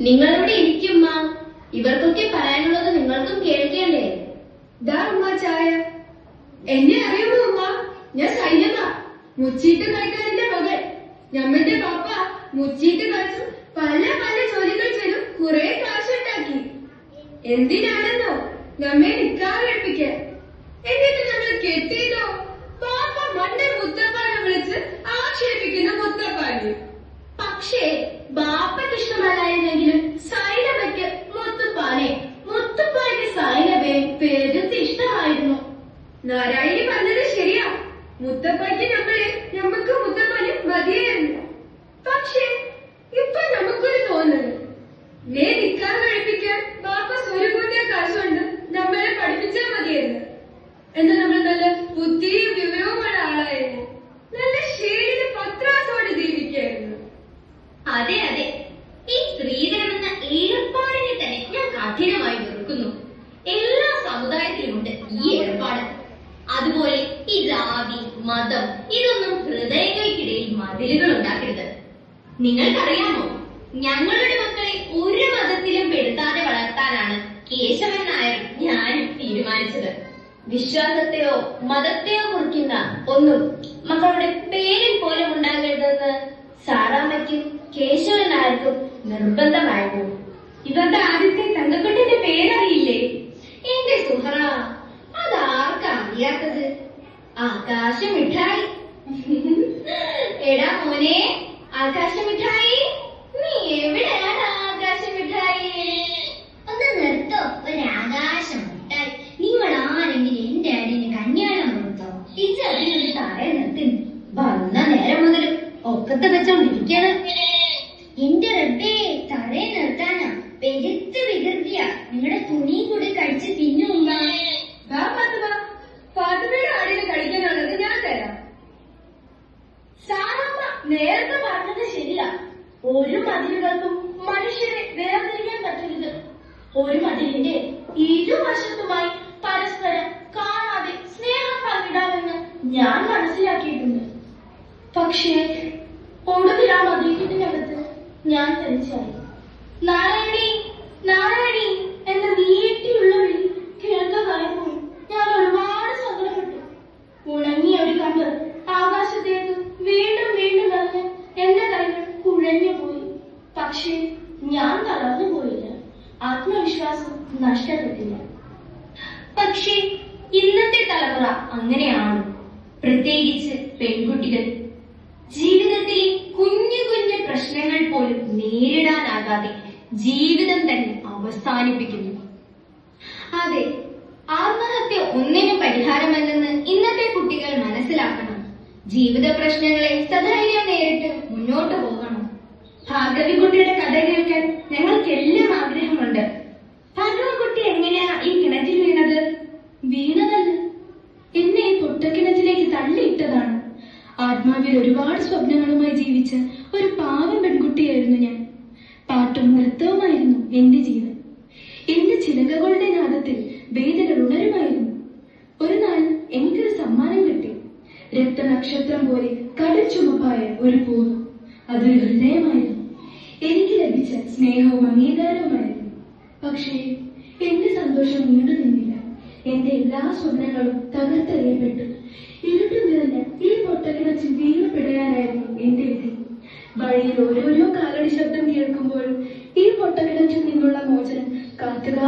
നിങ്ങളിവിടെ ഇരിക്കുമ്മ ഇവർക്കൊക്കെ പറയാനുള്ളത് നിങ്ങൾക്കും കേൾക്കേണ്ടേ. ദാ ഉമ്മ ചായ. എന്നെ അറിയുമോ ഉമ്മ? ഞാൻ സൈന്യമ്മ മുച്ചീട്ട് കളിക്കാരന്റെ മകൾ ഞമ്മന്റെ പാപ്പ മുച്ചീട്ട് കളിച്ചു പല പല ജോലികൾ ചെയ്തു കുറെ കാശുണ്ടാക്കി എന്തിനാണെന്നോ നമ്മെ നിക്കാതെ കഴിപ്പിക്കാൻ. എന്നിട്ട് നമ്മൾ കെട്ടിയില്ലോ പാപ്പ മണ്ടൻ മുത്തപ്പാനെ വിളിച്ച് ആക്ഷേപിക്കുന്ന മുത്തപ്പാനെ. പക്ഷേ ബാപ്പയ്ക്ക് നാരായണി പറഞ്ഞത് ശരിയാ. മുത്തപ്പയ്ക്ക് നമ്മളെ നമുക്ക് മുത്തപ്പന് മതിയായിരുന്നു പക്ഷേ ഇപ്പൊ നമുക്കൊരു തോന്നുന്നു നേ നിക്കാൻ കഴിപ്പിക്കാൻ ബാപ്പ സ്വരുകൂട്ടിയ കാശുകൊണ്ട് നമ്മളെ പഠിപ്പിച്ചാൽ മതിയായിരുന്നു. എന്ന് നമ്മൾ ഈ ജാതി മതം ഇതൊന്നും ഹൃദയങ്ങൾക്കിടയിൽ മതിലുകൾ ഉണ്ടാക്കരുത് നിങ്ങൾക്കറിയാമോ ഞങ്ങളുടെ മക്കളെ ഒരു മതത്തിലും പെടുത്താതെ വളർത്താനാണ് കേശവൻ നായർ ഞാനും തീരുമാനിച്ചത്. വിശ്വാസത്തെയോ മതത്തെയോ കുറിക്കുന്ന ഒന്നും മക്കളുടെ പേരിൽ പോലും ഉണ്ടാകരുതെന്ന് സാറാമ്മയ്ക്കും കേശവൻ നായർക്കും നിർബന്ധമായിരുന്നു ഇവരുടെ ആദ്യത്തെ തങ്കക്കുട്ടിന്റെ പേരറിയില്ലേ? എന്റെ സുഹറ അറിയാത്തത്? ആകാശ മിഠായി. എടാ മോനെ ആകാശ മിഠായി? നീ എവിടെയാണ് ആകാശ മിഠായി? ഒന്ന് നിർത്തോ ഒരു ആകാശ മിഠായി. നിങ്ങൾ ആരെങ്കിലും എന്റെ അടിന് കല്യാണം നിർത്തോ ഇച്ചതിനൊരു തറയെ നിർത്തി. വന്ന നേരം മുതൽ ഒക്കത്തെ വെച്ചോണ്ടിരിക്കണം എന്റെ റബ്ബേ തറയെ നിർത്താനാ നേരത്തെ പറഞ്ഞത് ശരിയാ. ഒരു മതിലുകൾക്കും മനുഷ്യരെ വേർതിരിക്കാൻ പറ്റരുത്. ഒരു മതിലിന്റെ ഇരുവശത്തുമായി പരസ്പരം കാണാതെ സ്നേഹം പങ്കിടാമെന്ന് ഞാൻ മനസ്സിലാക്കിയിട്ടുണ്ട്. പക്ഷേ ഒടുവിൽ ആ മതിലിനകത്ത് ഞാൻ തനിച്ചായി നാരായണി നാരായണി ആത്മവിശ്വാസം നഷ്ടപ്പെട്ടില്ല. പക്ഷേ ഇന്നത്തെ തലമുറ അങ്ങനെയാണ്. പ്രത്യേകിച്ച് പെൺകുട്ടികൾ. ജീവിതത്തിൽ കുഞ്ഞു കുഞ്ഞു പ്രശ്നങ്ങൾ പോലും നേരിടാനാകാതെ ജീവിതം തന്നെ അവസാനിപ്പിക്കുന്നു. അതെ ആത്മഹത്യ ഒന്നിനും പരിഹാരമല്ലെന്ന് ഇന്നത്തെ കുട്ടികൾ മനസ്സിലാക്കണം. ജീവിത പ്രശ്നങ്ങളെ സധൈര്യം നേരിട്ട് മുന്നോട്ട് പോകണം. ഭാഗവികുട്ടിയുടെ കഥ കേൾക്കാൻ ഞങ്ങൾക്കെല്ലാം ആഗ്രഹമുണ്ട്. ആത്മാവിൽ ഒരുപാട് സ്വപ്നങ്ങളുമായി ജീവിച്ച ഒരു പാവം പെൺകുട്ടിയായിരുന്നു ഞാൻ. പാട്ടും നൃത്തവുമായിരുന്നു എന്റെ ജീവൻ. എന്റെ ചിലകകളുടെ നാദത്തിൽ വേദന ഉണരുമായിരുന്നു. ഒരു നാൾ എനിക്കൊരു സമ്മാനം കിട്ടി. രക്തനക്ഷത്രം പോലെ കടൽ ചുമപ്പായ ഒരു പൂവ്. അതൊരു ഹൃദയമായിരുന്നു. എനിക്ക് ലഭിച്ച സ്നേഹവും അംഗീകാരവുമായിരുന്നു. പക്ഷേ എന്റെ സന്തോഷം നീണ്ടു നിന്നില്ല. എന്റെ എല്ലാ സ്വപ്നങ്ങളും തകർത്തെറിയപ്പെട്ടു. ഇരുട്ട് നിറഞ്ഞ ഈ പൊട്ടക്കിണച്ചിൽ വീണു എന്റെ വിധി. വഴിയിൽ ഓരോരോ കാലടി ശബ്ദം കേൾക്കുമ്പോൾ ഈ പൊട്ടക്കിണച്ചിൽ നിന്നുള്ള മോചനം കാത്തുകാ